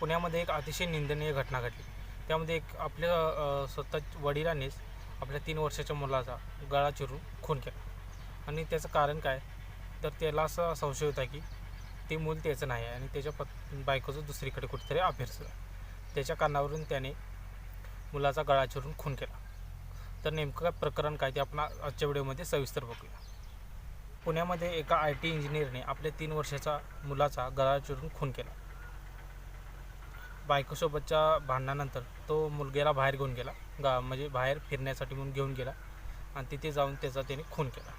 पुण्यामध्ये एक अतिशय निंदनीय घटना घडली. त्यामध्ये एक आपल्या स्वतः वडिलांनीच आपल्या तीन वर्षाच्या मुलाचा गळा चिरून खून केला. आणि त्याचं कारण काय? तर त्याला असा संशय होता की ते मूल त्याचं नाही आहे आणि त्याच्या पत् बायकोचं दुसरीकडे कुठेतरी अफेअर त्याच्या कारणावरून त्याने मुलाचा गळा चिरून खून केला. तर नेमकं प्रकरण काय ते आपण आजच्या व्हिडिओमध्ये सविस्तर बघूया. पुण्यामध्ये एका आय टी इंजिनियरने आपल्या तीन वर्षाचा मुलाचा गळा चिरून खून केला. बायकोसोबतच्या भांडणानंतर तो मुलग्याला बाहेर घेऊन गेला. गा म्हणजे बाहेर फिरण्यासाठी म्हणून घेऊन गेला. आणि तिथे जाऊन त्याचा त्याने खून केला.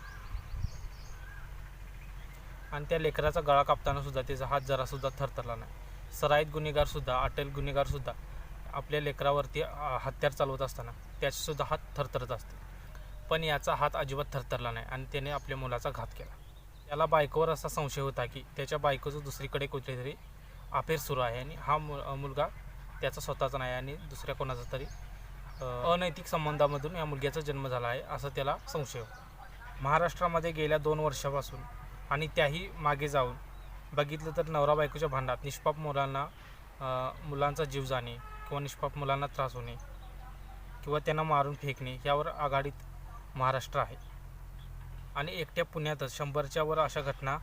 आणि त्या लेकराचा गळा कापताना सुद्धा त्याचा हात जरासुद्धा थरथरला नाही. सराईत गुन्हेगारसुद्धा अटल गुन्हेगारसुद्धा आपल्या लेकरावरती हत्यार चालवत असताना त्याचेसुद्धा हात थरथरत असते. पण याचा हात अजिबात थरथरला नाही आणि त्याने आपल्या मुलाचा घात केला. त्याला बायकोवर असा संशय होता की त्याच्या बायकोचं दुसरीकडे कुठेतरी अफेअर सुरू आहे आणि हा मु मुलगा त्याचा स्वतःचा नाही आणि दुसऱ्या कोणाचा तरी अनैतिक संबंधामधून या मुलग्याचा जन्म झाला आहे असं त्याला संशय महाराष्ट्रामध्ये गेल्या दोन वर्षापासून आणि त्याही मागे जाऊन बघितलं तर नवरा बायकोच्या भांडात निष्पाप मुलांना मुलांचा जीव जाणे किंवा निष्पाप मुलांना त्रास होणे किंवा त्यांना मारून फेकणे यावर आघाडीत महाराष्ट्र आहे. आणि एकट्या पुण्यातच शंभरच्यावर अशा घटना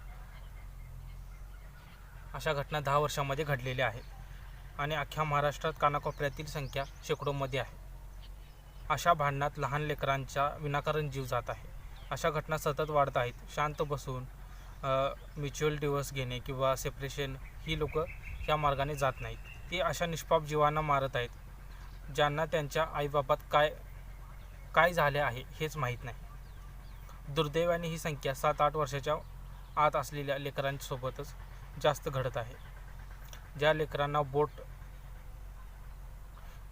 अशा घटना दहा वर्षामध्ये घडलेल्या आहेत आणि अख्ख्या महाराष्ट्रात कानाकोपऱ्यातील संख्या शेकडोमध्ये आहे. अशा भांडणात लहान लेकरांच्या विनाकारण जीव जात आहे. अशा घटना सतत वाढत आहेत. शांत बसून म्युच्युअल डिवोर्स घेणे किंवा सेपरेशन ही लोक या मार्गाने जात नाहीत. ती अशा निष्पाप जीवांना मारत आहेत ज्यांना त्यांच्या आईबाबात काय काय झाले आहे हेच माहीत नाही. दुर्दैवाने ही संख्या सात आठ वर्षाच्या आत असलेल्या लेकरांसोबतच जास्त घडत आहे. ज्या लेकरांना बोट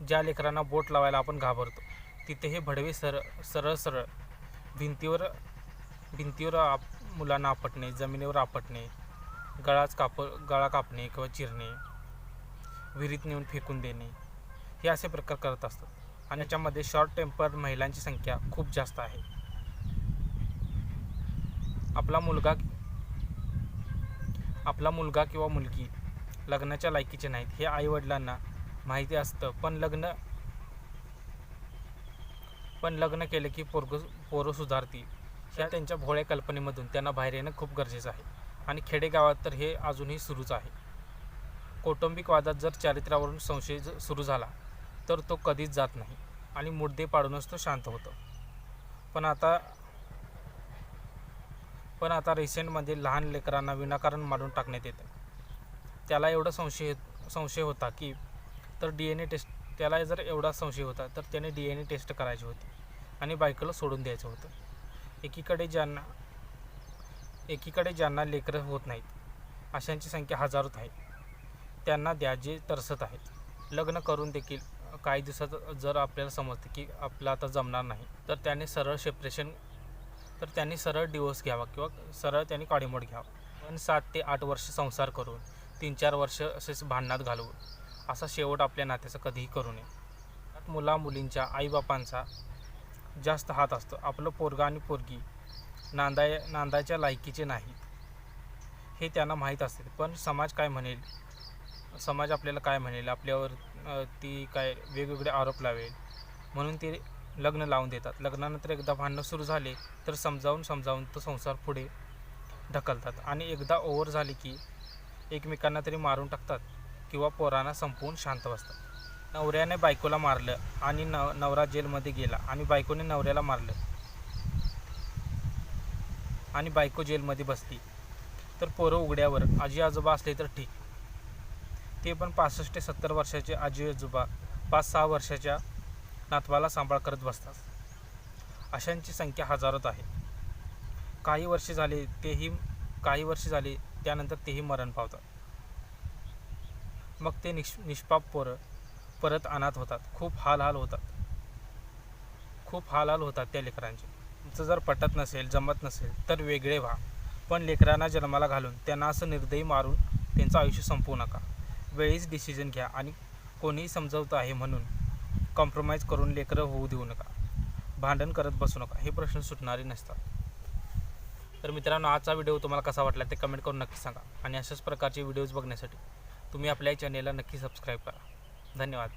ज्या लेकरांना बोट लावायला आपण घाबरतो तिथे हे भडवे सर सरळ सरळ भिंतीवर भिंतीवर आप मुलांना आपटणे जमिनीवर आपटणे गळाच काप गळा कापणे किंवा चिरणे विहिरीत नेऊन फेकून देणे हे असे प्रकार करत असतात. आणि याच्यामध्ये शॉर्ट टेम्पर महिलांची संख्या खूप जास्त आहे. आपला मुलगा आपला मुलगा किंवा मुलगी लग्नाच्या लायकीचे नाहीत हे आईवडिलांना माहिती असतं. पण लग्न पण लग्न केलं की पोरग पोरं सुधारतील ह्या त्यांच्या भोळ्या कल्पनेमधून त्यांना बाहेर येणं खूप गरजेचं आहे. आणि खेडेगावात तर हे अजूनही सुरूच आहे. कौटुंबिक वादात जर चारित्र्यावरून संशय सुरू झाला तर तो कधीच जात नाही. आणि मुद्दे पाडूनच तो शांत होतो. पण आता पण आता रिसेंटमध्ये लहान लेकरांना विनाकारण मारून टाकण्यात येतं. त्याला एवढा संशय संशय होता की तर डी एन ए टेस्ट त्याला जर एवढा संशय होता तर त्याने डी एन ए टेस्ट करायची होती आणि बायकोला सोडून द्यायचं होतं. एकीकडे ज्यांना एकीकडे ज्यांना लेकरं होत नाहीत अशांची संख्या हजारोत आहे. त्यांना द्या जे तरसत आहेत. लग्न करून देखील काही दिवसात जर आपल्याला समजते की आपलं आता जमणार नाही तर त्याने सरळ सेपरेशन तर त्यांनी सरळ डिवोर्स घ्यावा किंवा सरळ त्यांनी काडीमोड घ्यावा. पण सात ते आठ वर्ष संसार करून तीन चार वर्ष असेच भांडणात घालवून असा शेवट आपल्या नात्याचा कधीही करू नये. त्यात मुला मुलींच्या आईबापांचा जास्त हात असतो. आपलं पोरगा आणि पोरगी नांदाय नांदायच्या लायकीचे नाहीत. हे त्यांना माहीत असते. पण समाज काय म्हणेल? समाज आपल्याला काय म्हणेल? आपल्यावर ती काय वेगवेगळे आरोप लावेल? म्हणून ते लग्न लावून देतात. लग्नानंतर एकदा भांडणं सुरू झाले तर समजावून समजावून तो संसार पुढे ढकलतात आणि एकदा ओव्हर झाली की एकमेकांना तरी मारून टाकतात किंवा पोरांना संपवून शांत बसतात. नवऱ्याने बायकोला मारलं आणि नव नवरा जेलमध्ये गेला आणि बायकोने नवऱ्याला मारलं आणि बायको जेलमध्ये बसली. तर पोरं उघड्यावर आजी आजोबा असले तर ठीक. ते पण पासष्ट ते सत्तर वर्षाचे आजी आजोबा पाच सहा वर्षाच्या नातवाला सांभाळ करत बसतात. अशांची संख्या हजारोत आहे. काही वर्षे झाले तेही काही वर्षे झाले त्यानंतर तेही मरण पावतात. मग ते निष् निष्पाप पोरं परत अनाथ होतात. खूप हाल हाल होतात. खूप हाल हाल होतात त्या लेकरांचे. तुमचं जर पटत नसेल जमत नसेल तर वेगळे व्हा. पण लेकरांना जन्माला घालून त्यांना असं निर्दयी मारून त्यांचं आयुष्य संपवू नका. वेळीच डिसिजन घ्या आणि कोणीही समजवतं आहे म्हणून कॉम्प्रोमाइज करून लेकरं होऊ देऊ नका. भांडण करत बसू नका. हे प्रश्न सुटणारे नसतात. तर मित्रांनो आजचा व्हिडिओ तुम्हाला कसा वाटला ते कमेंट करून नक्की सांगा. आणि अशाच प्रकारचे व्हिडिओज बघण्यासाठी तुम्ही आपल्या चॅनेलला नक्की सबस्क्राईब करा. धन्यवाद.